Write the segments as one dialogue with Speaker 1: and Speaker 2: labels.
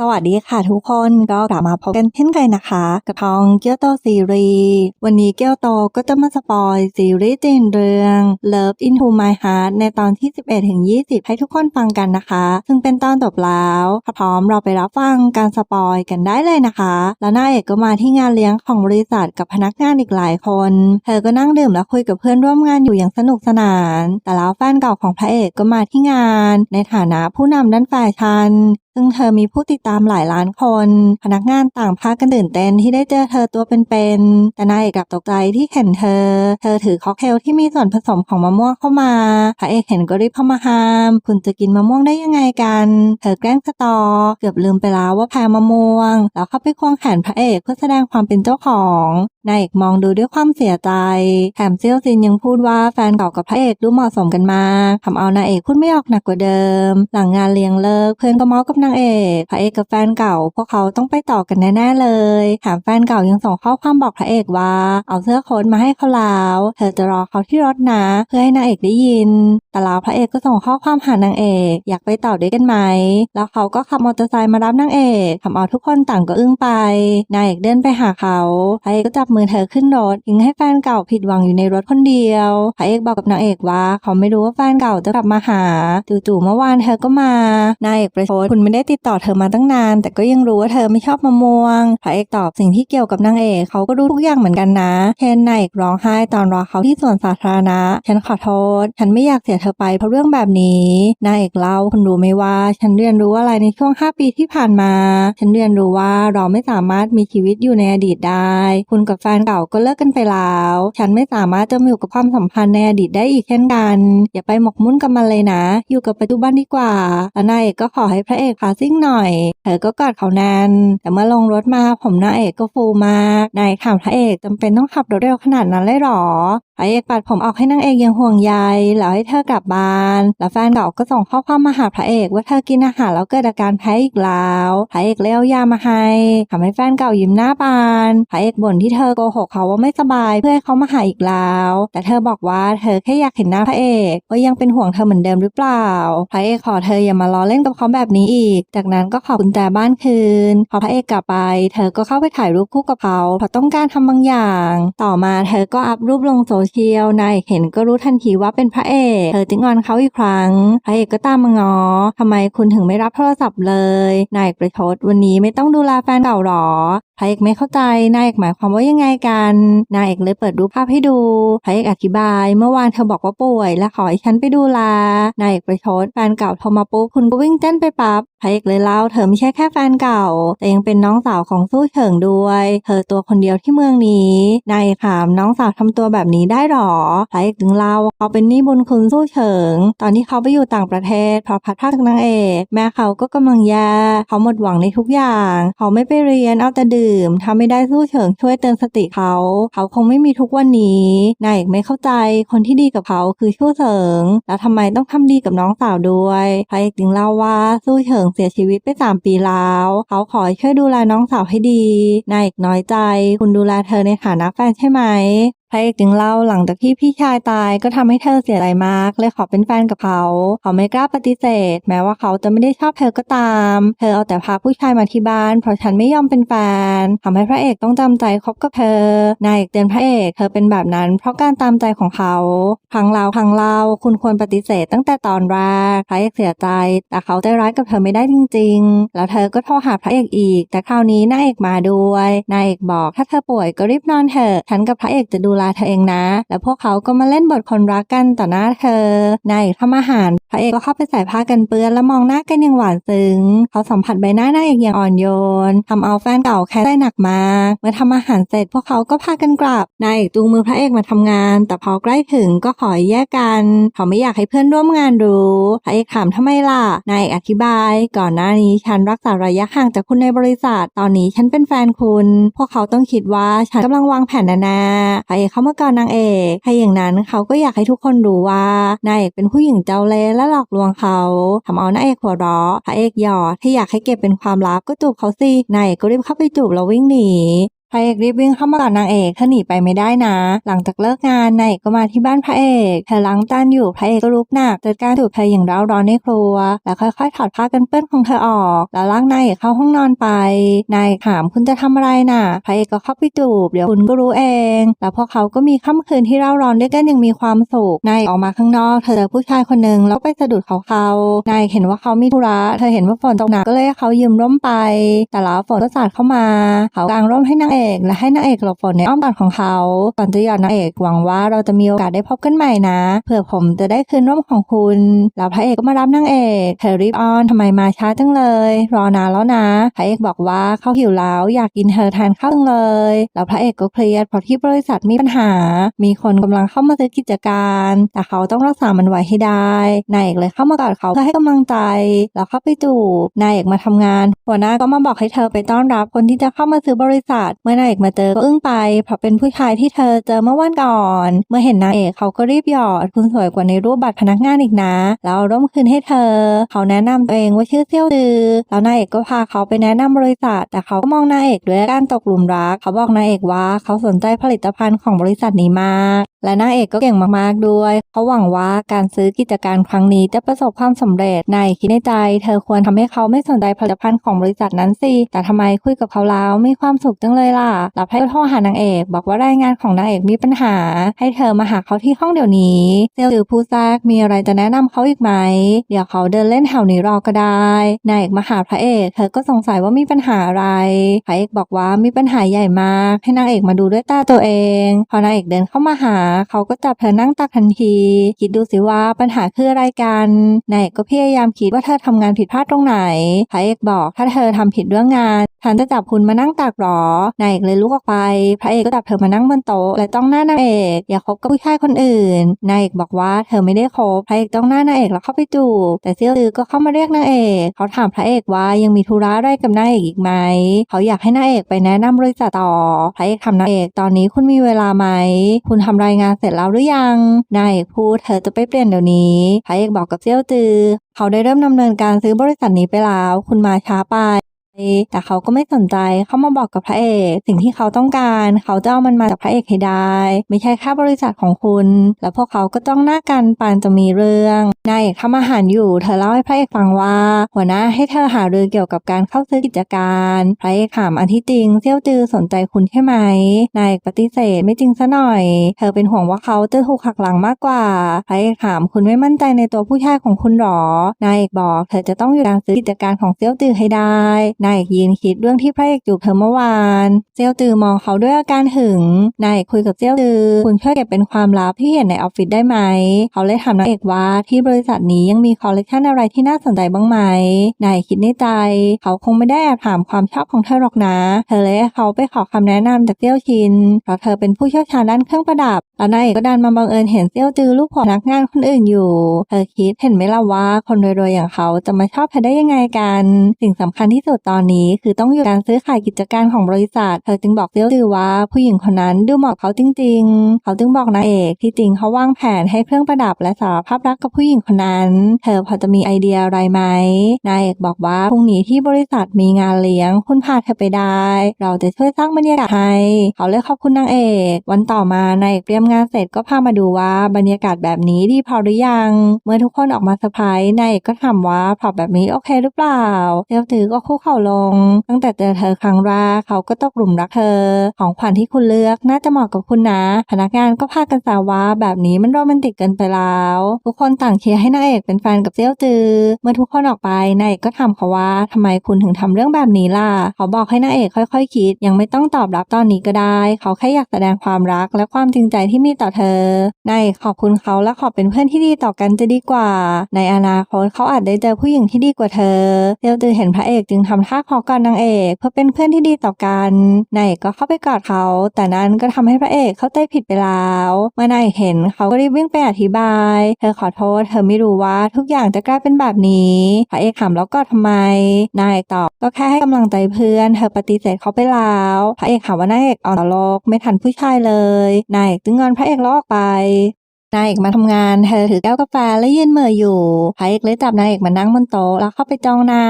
Speaker 1: สวัสดีค่ะทุกคนก็กลับมาพบกันเช่นเคยนะคะ กับทองเกียวโตซีรีส์วันนี้เกียวโตก็จะมาสปอยซีรีส์จีนเรื่อง Love Into My Heart ในตอนที่ 11ถึง20 ให้ทุกคนฟังกันนะคะ ซึ่งเป็นตอนจบแล้วถ้าพร้อมเราไปรับฟังการสปอยกันได้เลยนะคะ แล้วนางเอกก็มาที่งานเลี้ยงของบริษัทกับพนักงานอีกหลายคน เธอก็นั่งดื่มและคุยกับเพื่อนร่วมงานอยู่อย่างสนุกสนาน แต่แล้วแฟนเก่าของพระเอกก็มาที่งาน ในฐานะผู้นำด้านแฟชั่นซึ่งเธอมีผู้ติดตามหลายล้านคน พนักงานต่างพากันตื่นเต้นที่ได้เจอเธอตัวเป็นๆ แต่นายเอกกลับตกใจที่เห็นเธอ เธอถือค็อกเทลที่มีส่วนผสมของมะม่วงเข้ามา พระเอกเห็นก็รีบเข้ามาห้าม คุณจะกินมะม่วงได้ยังไงกัน เธอแกล้งสตอ เกือบลืมไปแล้วว่าแพ้มะม่วง แล้วเข้าไปควงแขนพระเอกเพื่อแสดงความเป็นเจ้าของนายเอกมองดูด้วยความเสียใจ แถมเซียวซินยังพูดว่าแฟนเก่ากับพระเอกดูเหมาะสมกันมากทำเอานายเอกพูดไม่ออกหนักกว่าเดิม หลังงานเลี้ยงเลิกเพื่อนก็เมาส์กับนางเอกพระเอกกับแฟนเก่า พวกเขาต้องไปต่อกันแน่ๆเลยแถมแฟนเก่ายังส่งข้อความบอกพระเอกว่า เอาเสื้อโค้ทมาให้เขาแล้วเธอจะรอเขาที่รถนะเพื่อให้นางเอกได้ยิน แต่แล้วพระเอกก็ส่งข้อความหานางเอก อยากไปต่อด้วยกันไหมแล้วเขาก็ขับมอเตอร์ไซค์มารับนางเอกทำเอาทุกคนต่างก็อึ้งไปนายเอกเดินไปหาเขาพระเอกก็จับมือเธอขึ้นรถทิ้งให้แฟนเก่าผิดหวังอยู่ในรถคนเดียวพระเอกบอกกับนางเอกว่า เขาไม่รู้ว่าแฟนเก่าจะกลับมาหาจู่ๆเมื่อวานเธอก็มานายเอกประชดคุณไม่ได้ติดต่อเธอมาตั้งนาน แต่ก็ยังรู้ว่าเธอไม่ชอบมะม่วงพระเอกตอบสิ่งที่เกี่ยวกับนางเอกเขาก็รู้ทุกอย่างเหมือนกันนะเชนนายเอกร้องไห้ตอนรอเขาที่สวนสาธารณะ ฉันขอโทษ ฉันไม่อยากเสียเธอไปเพราะเรื่องแบบนี้นายเอกเล่าคุณรู้ไหมว่า ฉันเรียนรู้อะไรในช่วง 5 ปีที่ผ่านมา ฉันเรียนรู้ว่าเราไม่สามารถมีชีวิตอยู่ในอดีตได้ คุณกับแฟนเก่าก็เลิกกันไปแล้ว ฉันไม่สามารถจะอยู่กับความสัมพันธ์ในอดีตได้อีกเช่นกัน อย่าไปหมกมุ่นกับมันเลยนะ อยู่กับปัจจุบันดีกว่าแล้วนายเอกก็ขอให้พระเอกขาซิ่งหน่อย เธอก็กอดเขาแน่นแต่เมื่อลงรถมาผมนางเอกก็ฟูมากนายถามพระเอกจำเป็นต้องขับรถเร็วขนาดนั้นเลยหรอพระเอกปัดผมออกให้นางเอกยังห่วงใยแล้วให้เธอกลับบ้าน แล้วแฟนเก่าก็ส่งข้อความมาหาพระเอกว่าเธอกินอาหารแล้วเกิดอาการแพ้อีกแล้วพระเอกเลยเอายามาให้ทำให้แฟนเก่ายิ้มหน้าบานพระเอกบ่นที่เธอโกหกเขาว่าไม่สบายเพื่อให้เขามาหาอีกแล้ว แต่เธอบอกว่าเธอแค่อยากเห็นหน้าพระเอกว่ายังเป็นห่วงเธอเหมือนเดิมหรือเปล่า พระเอกขอเธออย่ามาล้อเล่นกับเขาแบบนี้อีก จากนั้นก็ขอกุญแจบ้านคืน พอพระเอกกลับไป เธอก็เข้าไปถ่ายรูปคู่กับเขาเพราะต้องการทำบางอย่าง ต่อมาเธอก็อัพรูปลงโซเชียลนายเอกเห็นก็รู้ทันทีว่าเป็นพระเอกเธอจึงงอนเขาอีกครั้ง พระเอกก็ตามมางอทำไมคุณถึงไม่รับโทรศัพท์เลยนายเอกประชดวันนี้ไม่ต้องดูแลแฟนเก่าหรอพระเอกไม่เข้าใจนายเอกหมายความว่ายังไงกันนายเอกเลยเปิดรูปภาพให้ดูพระเอกอธิบาย เมื่อวานเธอบอกว่าป่วย และขอให้ฉันไปดูแลนายเอกประชดแฟนเก่าโทรมาปุ๊บคุณก็วิ่งเต้นไปปั๊บพระเอกเลยเล่าเธอไม่ใช่แค่แฟนเก่า แต่ยังเป็นน้องสาวของสู้เฉิงด้วย เธอตัวคนเดียวที่เมืองนี้นายเอกถามน้องสาวทำตัวแบบนี้ได้หรอพระเอกถึงเล่าเขาเป็นหนี้บุญคุณสู้เฉิง ตอนที่เขาไปอยู่ต่างประเทศเพราะพัดพากจากนางเอกแม่เขาก็กำลังแย่เขาหมดหวังในทุกอย่าง เขาไม่ไปเรียนเอาแต่ดื่มทำไม่ได้สู้เฉิงช่วยเตือนสติเขา เขาคงไม่มีทุกวันนี้นายเอกไม่เข้าใจคนที่ดีกับเขาคือสู้เฉิง แล้วทำไมต้องทำดีกับน้องสาวด้วยพระเอกจึงเล่าว่าสู้เฉิงเสียชีวิตไปสามปีแล้วเขาขอให้ช่วยดูแลน้องสาวให้ดีนายเอกน้อยใจ คุณดูแลเธอในฐานะแฟนใช่ไหม พระเอกจึงเล่าหลังจากที่พี่ชายตายก็ทำให้เธอเสียใจมากเลยขอเป็นแฟนกับเขา เขาไม่กล้าปฏิเสธ แม้ว่าเขาจะไม่ได้ชอบเธอก็ตาม เธอเอาแต่พาผู้ชายมาที่บ้าน เพราะฉันไม่ยอมเป็นแฟนทำให้พระเอกต้องจำใจคบกับเธอนายเอกเตือนพระเอกเธอเป็นแบบนั้น เพราะการตามใจของเขาครั้งเราครั้งเราคุณควรปฏิเสธตั้งแต่ตอนแรกพระเอกเสียใจ แต่เขาใจร้ายกับเธอไม่ได้จริง ๆ แล้วเธอก็โทรหาพระเอกอีก แต่คราวนี้นายเอกมาด้วยนายเอกบอกถ้าเธอป่วยก็รีบนอนเถอะฉันกับพระเอกจะดูแลเธอเองนะ แล้วพวกเขาก็มาเล่นบทคนรักกันต่อหน้าเธอนายทำอาหารพระเอกก็เข้าไปใส่ผ้ากันเปื้อนแล้วมองหน้ากันอย่างหวานซึ้งเขาสัมผัสใบหน้านายเอกอย่างอ่อนโยนทำเอาแฟนเก่าแค้นใจหนักมากเมื่อทำอาหารเสร็จพวกเขาก็พากันกลับนายเอกจูงมือพระเอกมาทำงาน แต่พอใกล้ถึงก็ขอแยกกันเขาไม่อยากให้เพื่อนร่วมงานรู้พระเอกถามทำไมล่ะนายเอกอธิบาย ก่อนหน้านี้ฉันรักษาระยะห่างจากคุณในบริษัท ตอนนี้ฉันเป็นแฟนคุณ พวกเขาต้องคิดว่าฉันกำลังวางแผนแน่ๆพระเอกเข้ามาก่อนนางเอกให้อย่างนั้นเขาก็อยากให้ทุกคนรู้ว่านายเอกเป็นผู้หญิงเจ้าเล่ห์และหลอกลวงเขาทำเอานายเอกหัวเราะพระเอกหยอดที่อยากให้เก็บเป็นความลับก็จูบเขาสินายเอกก็รีบเข้าไปจูบแล้ววิ่งหนี พระเอกรีบวิ่งเข้ามากอดนางเอกเธอหนีไปไม่ได้นะ หลังจากเลิกงานนางเอกก็มาที่บ้านพระเอกเธอล้างจานอยู่พระเอกก็ลุกหนักจัดการจูบเธออย่างร้าร้อนในครัว แล้วค่อยๆถอดผ้ากันเปื้อนของเธอออก แล้วลากนายเอกเข้าห้องนอนไป นายถามคุณจะทำอะไรน่ะ พระเอกก็เข้าไปจูบเดี๋ยวคุณก็รู้เอง แล้วพวกเขาก็มีค่ำคืนที่ร่าร้อนด้วยกันอย่างมีความสุขนายออกมาข้างนอกเธอเจอผู้ชายคนหนึ่งแล้วไปสะดุดเขาเขานายเอกเห็นว่าเขามีธุระเธอเห็นว่าฝนตกหนักก็เลยให้เขายืมร่มไป แต่แล้วฝนก็สาดเข้ามา เขากางร่มให้นางเอกและให้นางเอกหลบฝนในอ้อมกอดของเขาก่อนจะหยอดนางเอกหวังว่าเราจะมีโอกาสได้พบกันใหม่นะเผื่อผมจะได้คืนร่มของคุณแล้วพระเอกก็มารับนางเอกเธอรีบอ้อนทำไมมาช้าจังเลย รอนานแล้วนะพระเอกบอกว่าเขาหิวแล้วอยากกินเธอทานข้าวจังเลยแล้วพระเอกก็เครียดเพราะที่บริษัทมีปัญหา มีคนกำลังเข้ามาซื้อกิจการ แต่เขาต้องรักษามันไว้ให้ได้นายเอกเลยเข้ามากอดเขาเพื่อให้กำลังใจ แล้วเข้าไปจูบนายเอกมาทำงาน หัวหน้าก็มาบอกให้เธอไปต้อนรับคนที่จะเข้ามาซื้อบริษัทเมื่อนายเอกมาเจอก็อึ้งไป เพราะเป็นผู้ชายที่เธอเจอเมื่อวันก่อน เมื่อเห็นนางเอกเขาก็รีบหยอดคุณสวยกว่าในรูปบัตรพนักงานอีกนะ แล้วร่มคืนให้เธอ เขาแนะนำตัวเองว่าชื่อเซี่ยวดือแล้วนายเอกก็พาเขาไปแนะนำบริษัท แต่เขาก็มองนายเอกด้วยการตกหลุมรัก เขาบอกนายเอกว่าเขาสนใจผลิตภัณฑ์ของบริษัทนี้มาก และนางเอกก็เก่งมากๆด้วย เขาหวังว่าการซื้อกิจการครั้งนี้จะประสบความสำเร็จนายคิดในใจ เธอควรทำให้เขาไม่สนใจผลิตภัณฑ์ของบริษัทนั้นสิ แต่ทำไมคุยกับเขาแล้วมีความสุขจังเลยล่ะแล้วให้โทรหานางเอก บอกว่ารายงานของนางเอกมีปัญหา ให้เธอมาหาเขาที่ห้องเดี๋ยวนี้เซลล์หรือผู้แทรกมีอะไรจะแนะนำเขาอีกไหม เดี๋ยวเขาเดินเล่นแถวนี้รอก็ได้นายเอกมาหาพระเอก เธอก็สงสัยว่ามีปัญหาอะไร พระเอกบอกว่ามีปัญหาใหญ่มาก ให้นางเอกมาดูด้วยตาตัวเอง พอนางเอกเดินเข้ามาหาเขาก็จับเธอนั่งตักทันที คิดดูสิว่าปัญหาคืออะไรกันนายเอกก็พยายามคิดว่าเธอทำงานผิดพลาดตรงไหนพระเอกบอกถ้าเธอทำผิดเรื่องงาน ฉันจะจับคุณมานั่งตักหรอนายเอกเลยลุกออกไป พระเอกก็จับเธอมานั่งบนโต๊ะและต้องหน้านางเอกอย่าคบกับผู้ชายคนอื่นนายเอกบอกว่าเธอไม่ได้คบพระเอกต้องหน้านางเอกแล้วเข้าไปจูบแต่เซี่ยวลือก็เข้ามาเรียกนางเอกเขาถามพระเอกว่ายังมีธุระอะไรกับนางเอกอีกไหมเขาอยากให้นางเอกไปแนะนำบริษัทต่อพระเอกถามนางเอกตอนนี้คุณมีเวลาไหมคุณทำรายงานเสร็จแล้วหรือยังนายเอกพูดเธอจะไปเปลี่ยนเดี๋ยวนี้พระเอกบอกกับเซี่ยวตือเขาได้เริ่มดำเนินการซื้อบริษัทนี้ไปแล้ว คุณมาช้าไป แต่เขาก็ไม่สนใจเข้ามาบอกกับพระเอก สิ่งที่เขาต้องการ เขาจะเอามันมาจากพระเอกให้ได้ ไม่ใช่ค่าบริษัทของคุณ แล้วพวกเขาก็จ้องหน้ากันปานจะมีเรื่องนายเอกทำอาหารอยู่ เธอเล่าให้พระเอกฟังว่า หัวหน้าให้เธอหาเรือเกี่ยวกับการเข้าซื้อกิจการ พระเอกถามอันที่จริงเซี่ยวจือสนใจคุณใช่ไหมนายเอกปฏิเสธไม่จริงซะหน่อย เธอเป็นห่วงว่าเขาจะถูกหักหลังมากกว่า พระเอกถามคุณไม่มั่นใจในตัวผู้ชายของคุณหรอนายเอกบอก เธอจะต้องอยู่การซื้อกิจการของเซี่ยวจือให้ได้นายเอกยืนคิดเรื่องที่พระเอกจูบเธอเมื่อวานเซียวตือมองเขาด้วยอาการหึง นายเอกคุยกับเซียวตือ คุณช่วยเก็บเป็นความลับที่เห็นในออฟฟิศได้ไหม เขาเลยถามนายเอกว่าที่บริษัทนี้ยังมีคอลเลกชันอะไรที่น่าสนใจบ้างไหม นายเอกคิดในใจ เขาคงไม่ได้แอบถามความชอบของเธอหรอกนะ เธอเลยเขาไปขอคำแนะนำจากเซียวชิน เพราะเธอเป็นผู้เชี่ยวชาญด้านเครื่องประดับแล้วนายเอกก็ดันมาบังเอิญเห็นเซียวจือลูกของพนักงานคนอื่นอยู่ เธอคิดเห็นไหมล่ะว่าคนรวยๆอย่างเขาจะมาชอบเธอได้ยังไงกัน สิ่งสำคัญที่สุดตอนนี้คือต้องอยู่การซื้อขายกิจการของบริษัท เธอจึงบอกเซียวจือว่าผู้หญิงคนนั้นดูเหมาะเขาจริง ๆ เขาจึงบอกนายเอกที่จริงเขาวางแผนให้เครื่องประดับและสารภาพรักกับผู้หญิงคนนั้น เธอพอจะมีไอเดียอะไรไหมนายเอกบอกว่าพรุ่งนี้ที่บริษัทมีงานเลี้ยง คุณพาเธอไปได้ เราจะช่วยสร้างบรรยากาศให้เขาเลยขอบคุณนางเอก วันต่อมานายเอกเตรียมำงานเสร็จก็พามาดูว่าบรรยากาศแบบนี้ดีพอหรือยัง เมื่อทุกคนออกมาเซอร์ไพรส์นายเอกก็ถามว่าพอแบบนี้โอเคหรือเปล่าเซียวตือก็คุกเข่าลง ตั้งแต่เจอเธอครั้งแรกเขาก็ตกหลุมรักเธอ ของขวัญที่คุณเลือกน่าจะเหมาะกับคุณนะ พนักงานก็พากันแซวว่าแบบนี้มันโรแมนติกเกินไปแล้วทุกคนต่างเชียร์ให้นางเอกเป็นแฟนกับเซียวจือ เมื่อทุกคนออกไปนายเอกก็ถามเขาว่าทำไมคุณถึงทำเรื่องแบบนี้ล่ะเขาบอกให้นางเอกค่อยๆคิด ยังไม่ต้องตอบรับตอนนี้ก็ได้ เขาแค่อยากแสดงความรักและความจริงใจที่มีต่อเธอนายขอบคุณเขาและขอบเป็นเพื่อนที่ดีต่อกันจะดีกว่า ในอนาคตเขาอาจได้เจอผู้หญิงที่ดีกว่าเธอเซียวจือเห็นพระเอกจึงทำท่าขอกอดนางเอกเพื่อเป็นเพื่อนที่ดีต่อกัน นายเอกก็เข้าไปกอดเขา แต่นั้นก็ทำให้พระเอกเข้าใจผิดไปแล้วเมื่อนายเอกเห็นเขาก็รีบวิ่งไปอธิบาย เธอขอโทษ เธอไม่รู้ว่าทุกอย่างจะกลายเป็นแบบนี้ พระเอกถามแล้วก็ทำไม นายเอกตอบก็แค่ให้กำลังใจเพื่อน เธอปฏิเสธเขาไปแล้ว พระเอกถามว่านายเอกอ่อนต่อโลกไม่ทันผู้ชายเลย นายเอกจึงงอนพระเอกแล้วออกไป นายเอกมาทำงาน เธอถือแก้วกาแฟและยืนเหม่ออยู่พระเอกเลยจับนายเอกมานั่งบนโต๊ะแล้วเข้าไปจ้องหน้า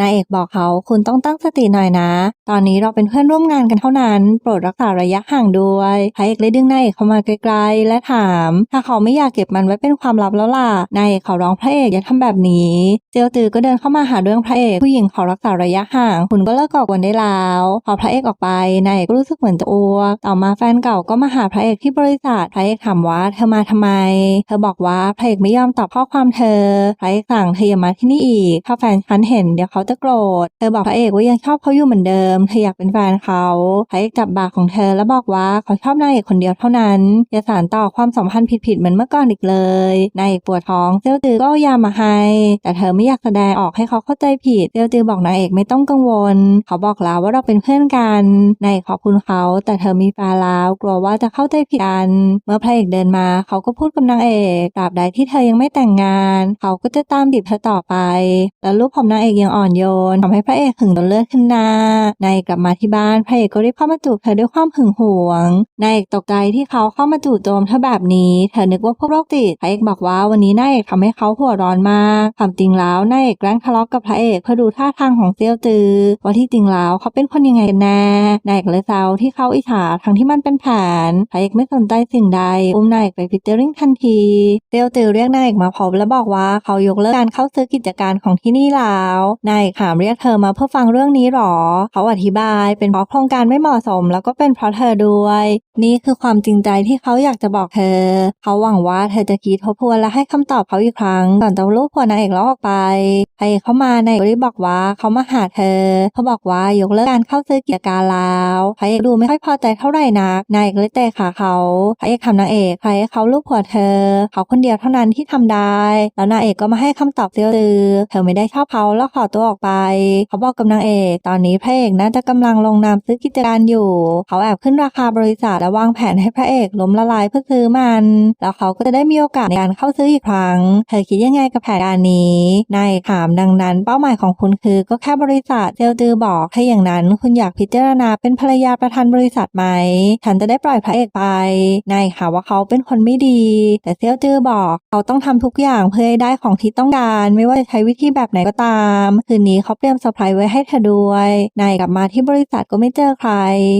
Speaker 1: นายเอกบอกเขาคุณต้องตั้งสติหน่อยนะ ตอนนี้เราเป็นเพื่อนร่วมงานกันเท่านั้น โปรดรักษาระยะห่างด้วยพระเอกเลยดึงนายเอกเข้ามาไกลๆและถาม ถ้าเขาไม่อยากเก็บมันไว้เป็นความลับแล้วล่ะนายเอกเขาร้องพระเอกอย่าทำแบบนี้ เจียวตือก็เดินเข้ามาหาเรื่องพระเอกผู้หญิงขอรักษาระยะห่าง คุณก็เลิกก่อกวนได้แล้ว พอพระเอกออกไปนายเอกก็รู้สึกเหมือนจะอ้วกต่อมาแฟนเก่าก็มาหาพระเอกที่บริษัทพระเอกถามว่าเธอมาทำไมเธอบอกว่าพระเอกไม่ยอมตอบข้อความเธอพระเอกสั่งเธออย่ามาที่นี่อีกถ้าแฟนฉันเห็นเดี๋ยวเขาจะโกรธ เธอบอกพระเอกว่ายังชอบเขาอยู่เหมือนเดิมเธออยากเป็นแฟนเขาพระเอกจับบ่าของเธอแล้วบอกว่าเขาชอบนายเอกคนเดียวเท่านั้นอย่าสานต่อความสัมพันธ์ผิดๆเหมือนเมื่อก่อนอีกเลยนายเอกปวดท้องเซลตือก็ยามาให้ แต่เธอไม่อยากแสดงออกให้เขาเข้าใจผิดเซลตือบอกนายเอกไม่ต้องกังวล เขาบอกแล้วว่าเราเป็นเพื่อนกันนายเอกขอบคุณเขา แต่เธอมีแฟนแล้วกลัวว่าจะเข้าใจผิดกัน เมื่อพระเอกเดินมาเขาก็พูดกับนางเอกตราบใดที่เธอยังไม่แต่งงาน เขาก็จะตามติดเธอต่อไป แล้วรูปผมนางเอกยังอ่อนโยนทำให้พระเอกหึงจนเลือดขึ้นหน้า นายกลับมาที่บ้านพระเอกก็รีบเข้ามาจูบเธอด้วยความหึงหวง นายเอกตกใจที่เขาเข้ามาจู่โจมเธอแบบนี้ เธอนึกว่าพวกโรคติดพระเอกบอกว่าวันนี้นายเอกทำให้เขาหัวร้อนมากความจริงแล้วนายเอกแกล้งทะเลาะกับพระเอกเพื่อดูท่าทางของเซียวตือว่าที่จริงแล้วเขาเป็นคนยังไงกันแน่นายเอกเลยเศร้าที่เขาอิจฉาทั้งที่มันเป็นแผนพระเอกไม่สนใจสิ่งใดอุ้มนายเอกไปฟิตเตอร์ริงทันทีเซียวตือเรียกนายเอกมาพบและบอกว่าเขายกเลิกการเข้าซื้อกิจการของที่นี่แล้วนายเอกถามเรียกเธอมาเพื่อฟังเรื่องนี้หรอ เขาอธิบายเป็นเพราะโครงการไม่เหมาะสม แล้วก็เป็นเพราะเธอด้วย นี่คือความจริงใจที่เขาอยากจะบอกเธอ เขาหวังว่าเธอจะคิดทบทวนและให้คำตอบเขาอีกครั้งก่อนจะลูกหัวนางเอกล้อออกไปพระเอกเข้ามานายเอกรีบบอกว่าเขามาหาเธอ เขาบอกว่ายกเลิกการเข้าซื้อกิจการแล้วพระเอกดูไม่ค่อยพอใจเท่าไหร่นักนายเอกเลยเตะขาเขาพระเอกทำนางเอกพระเอกเขาลูกหัวเธอ เขาคนเดียวเท่านั้นที่ทำได้ แล้วนางเอกก็มาให้คำตอบเตือเธอไม่ได้ชอบเขาแล้วขอตัวออกไป เขาบอกกับนางเอก ตอนนี้พระเอกน่าจะกำลังลงนามซื้อกิจการอยู่ เขาแอบขึ้นราคาบริษัทและวางแผนให้พระเอกล้มละลายเพื่อซื้อมัน แล้วเขาก็จะได้มีโอกาสในการเข้าซื้ออีกครั้ง เธอคิดยังไงกับแผนการนี้นายถามดังนั้น เป้าหมายของคุณคือก็แค่บริษัทเซลตือบอกถ้อย่างนั้นคุณอยากพิจารณาเป็นภรรยาประธานบริษัทไหมฉันจะได้ปล่อยพระเอกไปนายค่ะว่าเขาเป็นคนไม่ดีแต่เซลตือบอกเขาต้องทำทุกอย่างเพื่อให้ได้ของที่ต้องการ ไม่ว่าจะใช้วิธีแบบไหนก็ตาม คืนนี้เขาเตรียมเซอร์ไพรส์ไว้ให้เธอด้วยนายกลับมาที่บริษัทก็ไม่เจอใคร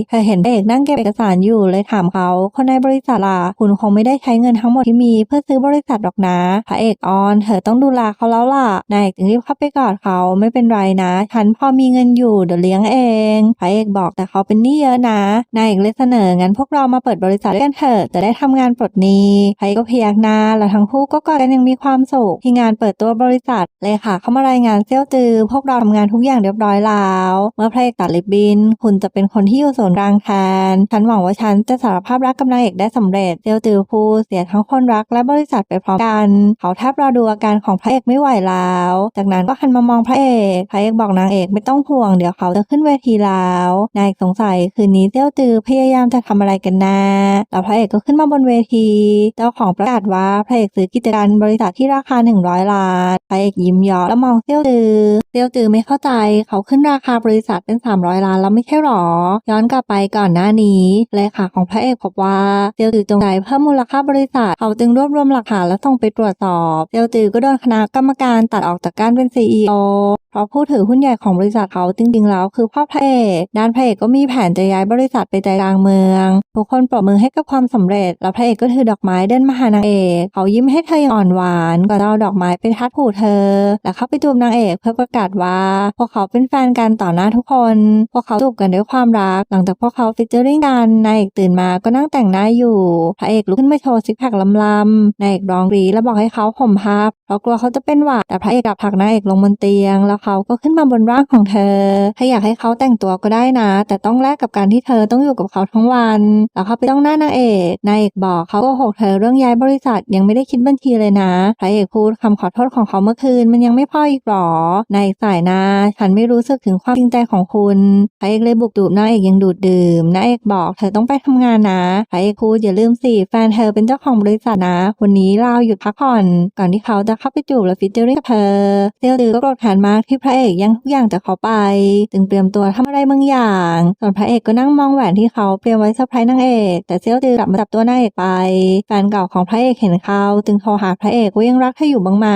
Speaker 1: เธอเห็นเอกนั่งเก็บเอกสารอยู่เลยถามเขาคนในบริษัทล่ะคุณคงไม่ได้ใช้เงินทั้งหมดที่มีเพื่อซื้อบริษัทหรอกนะพระเอกออน เธอต้องดูแลเขาแล้วล่ะนายเอกจึงรีบเข้าไปกอดเขาไม่เป็นไรนะ ฉันพอมีเงินอยู่เดี๋ยวเลี้ยงเองพระเอกบอกแต่เขาเป็นหนี้เยอะนะนายเอกเลยเสนองั้นพวกเรามาเปิดบริษัทด้วยกันเถอะจะได้ทำงานปลดหนี้พระเอกก็พยักหน้าแล้วทั้งคู่ก็กอดกันอยังมีความสุขที่งานเปิดตัวบริษัทเลยค่ะ เข้ามารายงานเซี่ยวจือ พวกเราทำงานทุกอย่างเรียบร้อยแล้ว เมื่อพระเอกตัดลิบบิน คุณจะเป็นคนที่อยู่ส่วนกลางแทนฉันหวังว่าฉันจะสารภาพรักกับนางเอกได้สำเร็จเซี่ยวจือพูดเสียทั้งคนรักและบริษัทไปพร้อมกัน เขาแทบรอดูอาการของพระเอกไม่ไหวแล้ว จากนั้นก็หันมามองพระเอกพระเอกบอกนางเอกไม่ต้องห่วงเดี๋ยวเขาจะขึ้นเวทีแล้วนายเอกสงสัยคืนนี้เซี่ยวจือพยายามจะทำอะไรกันแน่แล้วพระเอกก็ขึ้นมาบนเวทีเจ้าของประกาศว่าพระเอกซื้อกิจการบริษัทที่ราคา 100 ล้านพระเอกยิ้มยาะแล้วมองเซียวจือเซียวจือไม่เข้าใจ เขาขึ้นราคาบริษัทเป็น 300 ล้านแล้วไม่ใช่หรอ ย้อนกลับไปก่อนหน้านี้เลขาของพระเอกพบว่าเซียวจือจงใจเพิ่มมูลค่าบริษัท เขาจึงรวบรวมหลักฐานและส่งไปตรวจสอบ เซียวจือก็โดนคณะกรรมการตัดออกจากการเป็น CEO เพราะผู้ถือหุ้นใหญ่ของบริษัทเขาจริงๆแล้วคือพ่อพระเอกด้านพระเอกก็มีแผนจะย้ายบริษัทไปใจกลางเมือง ทุกคนปรบมือให้กับความสำเร็จ แล้วพระเอกก็ถือดอกไม้เดินมาหานางเอกเขายิ้มให้เธออย่างอ่อนหวานก่อนเอาดอกไม้ไปทัดหูเธอ แล้วเข้าไปจูบนางเอกเพื่อประกาศว่า พวกเขาเป็นแฟนกันต่อหน้าทุกคน พวกเขาจูบกันด้วยความรัก หลังจากพวกเขาฟิชเจอริงกันนายเอกตื่นมาก็นั่งแต่งหน้าอยู่ พระเอกลุกขึ้นมาโชว์ซิกแพคลำๆนายเอกร้องรีแล้วบอกให้เขาห่มผ้าเพราะกลัวเขาจะเป็นหวัดแต่พระเอกกลับผลักนางเอกลงบนเตียงแล้วเขาก็ขึ้นมาบนร่างของเธอถ้าอยากให้เขาแต่งตัวก็ได้นะ แต่ต้องแลกกับการที่เธอต้องอยู่กับเขาทั้งวัน แล้วเขาไปต้องหน้านางเอกนายเอกบอกเขาก็หกเธอเรื่องย้ายบริษัทยังไม่ได้คิดบัญชีเลยนะพระเอกพูดคำขอโทษของเขาเมื่อคืนมันยังไม่พออีกหรอนายเอกสายนาฉันไม่รู้สึกถึงความจริงใจของคุณพระเอกเลยบุกดูดนางเอกยังดูดดื่มนางเอกบอกเธอต้องไปทำงานนะพระเอกพูดอย่าลืมสิแฟนเธอเป็นเจ้าของบริษัทนะ วันนี้เราหยุดพักผ่อน ก่อนที่เขาจะเข้าไปจูบและฟิชเจอริ่งกับเธอเซลล์ดือก็โกรธแค้นมากที่พระเอกย่งทุกอย่างจากเขาไป จึงเตรียมตัวทำอะไรบางอย่าง ส่วนพระเอกก็นั่งมองแหวนที่เขาเตรียมไว้เซอร์ไพรส์นางเอก แต่เซียวจือกลับมาจับตัวนางเอกไป แฟนเก่าของพระเอกเห็นเขาจึงโทรหาพระเอกว่ายังรักเธออยู่บ้างไหม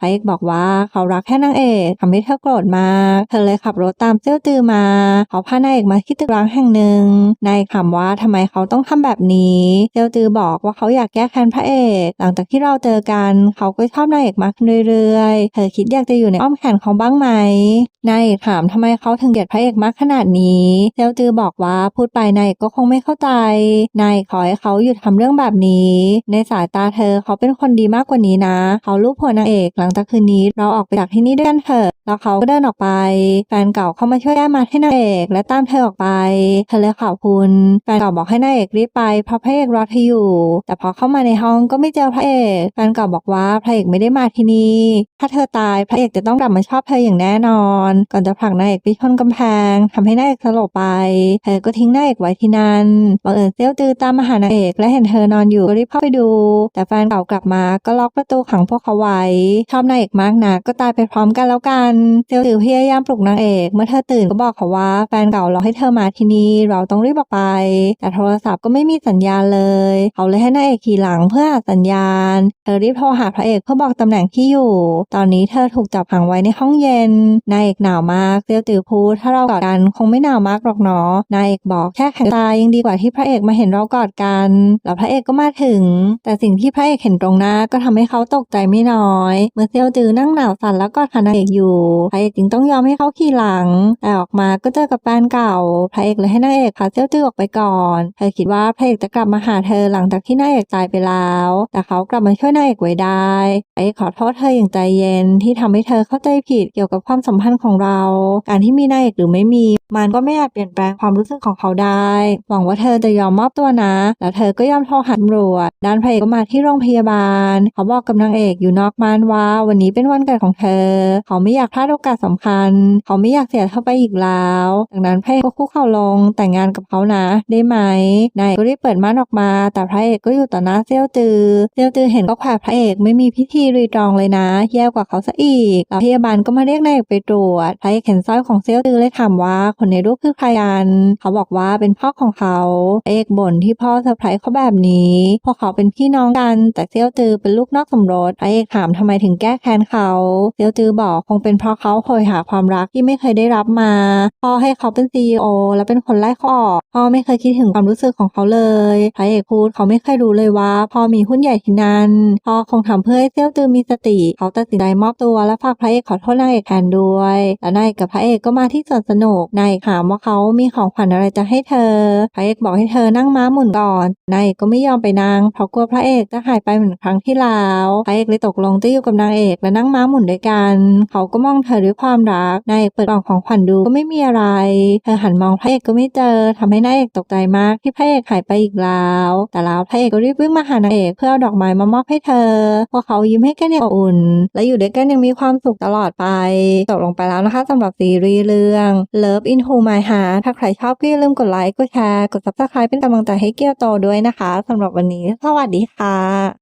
Speaker 1: พระเอกบอกว่าเขารักแค่นางเอกทำให้เธอโกรธมาก เธอเลยขับรถตามเซียวจือมา เขาพานางเอกมาที่ตึกร้างแห่งหนึ่ง นายถามว่าทำไมเขาต้องทำแบบนี้ เซียวจือบอกว่าเขาอยากแก้แค้นพระเอก หลังจากที่เราเจอกัน เขาก็ชอบนายเอกมากเรื่อยๆ เธอคิดอยากจะอยู่ในอ้อมแขนเขาบ้างไหมนายเอกถามทำไมเขาถึงเกลียดพระเอกมากขนาดนี้เซียวจือบอกว่าพูดไปนายเอกก็คงไม่เข้าใจนายขอให้เขาหยุดทำเรื่องแบบนี้ ในสายตาเธอเขาเป็นคนดีมากกว่านี้นะ เขาลูบหัวนางเอกหลังจากคืนนี้เราออกไปจากที่นี่ด้วยกันเถอะ แล้วเขาก็เดินออกไป แฟนเก่าเข้ามาช่วยแก้มัดให้นางเอก และตามเธอออกไปเธอเลยขอบคุณแฟนเก่าบอกให้นางเอกรีบไปเพราะพระเอกรอเธออยู่ แต่พอเข้ามาในห้องก็ไม่เจอพระเอกแฟนเก่าบอกว่าพระเอกไม่ได้มาที่นี่ถ้าเธอตายพระเอกจะต้องกลับมาชอบเธออย่างแน่นอน ก่อนจะผลักนางเอกไปชนกำแพงทำให้นางเอกสลบไปเธอก็ทิ้งนางเอกไว้ที่นั่นบังเอิญเซี่ยวจือตามมาหานางเอก และเห็นเธอนอนอยู่ก็รีบเข้าไปดู แต่แฟนเก่ากลับมาก็ล็อกประตูขังพวกเขาไว้ชอบนางเอกมากนะก็ตายไปพร้อมกันแล้วกันเซียวจือพยายามปลุกนางเอก เมื่อเธอตื่นก็บอกเขาว่าแฟนเก่าเราให้เธอมาที่นี่เราต้องรีบออกไป แต่โทรศัพท์ก็ไม่มีสัญญาณเลย เขาเลยให้นางเอกขี่หลังเพื่อหาสัญญาณ เธอรีบโทรหาพระเอกเพื่อบอกตำแหน่งที่อยู่ ตอนนี้เธอถูกจับขังไว้ในห้องเย็น นายเอกหนาวมากเซียวจือพูดถ้าเรากอดกันคงไม่หนาวมากหรอกเนาะ นายเอกบอกแค่แข็งตายยังดีกว่าที่พระเอกมาเห็นเรากอดกัน แล้วพระเอกก็มาถึง แต่สิ่งที่พระเอกเห็นตรงหน้าก็ทำให้เขาตกใจไม่น้อย เมื่อเซียวจือนั่งหนาวสั่นแล้วกอดขานางเอกอยู่พระเอกจึงต้องยอมให้เขาขี่หลัง แต่ออกมาก็เจอกับแฟนเก่า พระเอกเลยให้นางเอกพาเซียวจือออกไปก่อนเธอคิดว่าพระเอกจะกลับมาหาเธอหลังจากที่นางเอกตายไปแล้ว แต่เขากลับมาช่วยนางเอกไว้ได้พระเอกขอโทษเธออย่างใจเย็นที่ทำให้เธอเข้าใจผิดเกี่ยวกับความสัมพันธ์ของเรา การที่มีนางเอกหรือไม่มี มันก็ไม่อาจเปลี่ยนแปลงความรู้สึกของเขาได้ หวังว่าเธอจะยอมมอบตัวนะ แล้วเธอก็ยอมโทรหาตำรวจด้านพระเอกก็มาที่โรงพยาบาล เขาบอกกับนางเอกอยู่นอกม่านว่า วันนี้เป็นวันเกิดของเธอ เขาไม่อยากพลาดโอกาสสำคัญ เขาไม่อยากเสียเธอไปอีกแล้วดังนั้นพระเอกก็คุกเข่าลงแต่งงานกับเขานะ ได้ไหมนายก็รีบเปิดม่านออกมา แต่พระเอกก็อยู่ต่อหน้าเซี่ยวจือเซี่ยวจือเห็นก็แขวะพระเอกไม่มีพิธีรีตรองเลยนะ แย่กว่าเขาซะอีกแล้วพยาบาลก็มาเรียกนายเอกไปตรวจพระเอกเห็นสร้อยของเซี่ยวจือเลยถามว่าคนในรูปคือใครกันเขาบอกว่าเป็นพ่อของเขาพระเอกบ่นที่พ่อเซอร์ไพรส์เขาแบบนี้พราะเขาเป็นพี่น้องกันแต่เซี่ยวจือเป็นลูกนอกสมรสพระเอกถามทำไมถึงแก้แค้นเขาเซี่ยวจือบอกคงเป็นเพราะเขาโหยหาความรักที่ไม่เคยได้รับมาพ่อให้เขาเป็นซีอและเป็นคนไล่เขาออกพ่อไม่เคยคิดถึงความรู้สึกของเขาเลยพระเอกพูดเขาไม่เคยรู้เลยว่าพ่อมีหุ้นใหญ่ที่นั่นพ่อคงทำเพื่อให้เซี่ยวจือมีสติ เขาตัดสินใจมอบตัวและฝากพระเอกขอโทษนางเอกแทนด้วยและนายเอกกับพระเอกก็มาที่สวนสนุกนายเอกถามว่าเขามีของขวัญอะไรจะให้เธอพระเอกบอกให้เธอนั่งม้าหมุนก่อนนายเอกก็ไม่ยอมไปนั่งเพราะกลัวพระเอกจะหายไปเหมือนครั้งที่แล้วพระเอกเลยตกลงจะอยู่กับนางเอกและนั่งม้าหมุนด้วยกัน เขาก็มองเธอด้วยความรักนายเอกเปิดกล่องของขวัญดูก็ไม่มีอะไร เธอหันมองพระเอกก็ไม่เจอทำให้นายเอกตกใจมากที่พระเอกหายไปอีกแล้ว แต่แล้วพระเอกก็รีบวิ่งมาหานางเอกเพื่อเอาดอกไม้มามอบให้เธอพวกเขายิ้มให้กันอย่างอบอุ่น และอยู่ด้วยกันยังมีความสุขตลอดไปจบลงไปแล้วนะคะสำหรับซีรีส์เรื่อง Love Into My Heart ถ้าใครชอบก็อย่าลืมกดไลค์กดแชร์กด subscribe เป็นกำลังใจให้เกียวโตด้วยนะคะสำหรับวันนี้ สวัสดีค่ะ